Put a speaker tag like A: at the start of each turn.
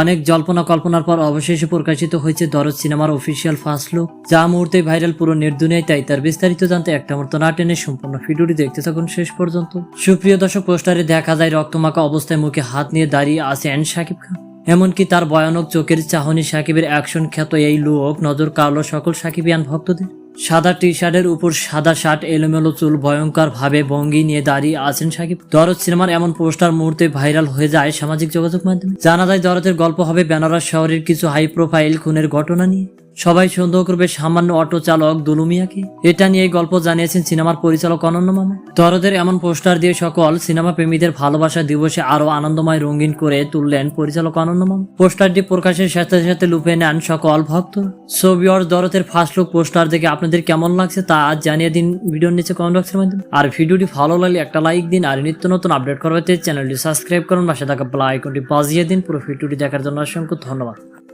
A: অনেক জল্পনা কল্পনার পর অবশেষে প্রকাশিত হয়েছে দরজ সিনেমার অফিসিয়াল ফার্স্ট লুক, যা মুহূর্তে ভাইরাল পুরো নির্দুনিয়ায়। তাই তার বিস্তারিত জানতে একটা মতো না টেনে সম্পূর্ণ ভিডিওটি দেখতে থাকুন শেষ পর্যন্ত। সুপ্রিয় দর্শক, পোস্টারে দেখা যায় রক্তমাখা অবস্থায় মুখে হাত নিয়ে দাঁড়িয়ে আছেন শাকিব খান। এমনকি তার ভয়ানক চোখের চাহনি সাকিবের অ্যাকশন খ্যাত এই লোক নজর কাড়ল সকল সাকিবিয়ান ভক্তদের। সাদা টি শার্টের উপর সাদা শার্ট, এলোমেলো চুল ভয়ঙ্কর ভাবে ভঙ্গি নিয়ে দাঁড়িয়ে আছেন সাকিব। দরদ সিনেমার এমন পোস্টার মুহূর্তে ভাইরাল হয়ে যায় সামাজিক যোগাযোগ মাধ্যমে। জানা যায়, দরদের গল্প হবে বেনারস শহরের কিছু হাই প্রোফাইল খুনের ঘটনা নিয়ে। সবাই সন্দেহ করবে সামান্য অটো চালক দুলুমিয়াকে এটা নিয়ে গল্প জানিয়েছেন সিনেমার পরিচালক অনন্য মামা। দরদের এমন পোস্টার দিয়ে সকল সিনেমা প্রেমীদের ভালোবাসা দিবসে আরও আনন্দময় রঙিন করে তুললেন পরিচালক অনন্য মামা। পোস্টারটি প্রকাশের সাথে সাথে লুপে নেন সকল ভক্ত। সোভিয়র দরদের ফার্স্ট লুক পোস্টার দেখে আপনাদের কেমন লাগছে তা আজ জানিয়ে দিন ভিডিওর নিচে কমেন্ট বক্সের মাধ্যমে। আর ভিডিওটি ভালো লাগলে একটা লাইক দিন আর নিত্য নতুন আপডেট করতে চ্যানেলটি সাবস্ক্রাইব করুন। পাশে থাকা বেল আইকনটি বাজিয়ে দিন। পুরো ভিডিওটি দেখার জন্য অসংখ্য ধন্যবাদ।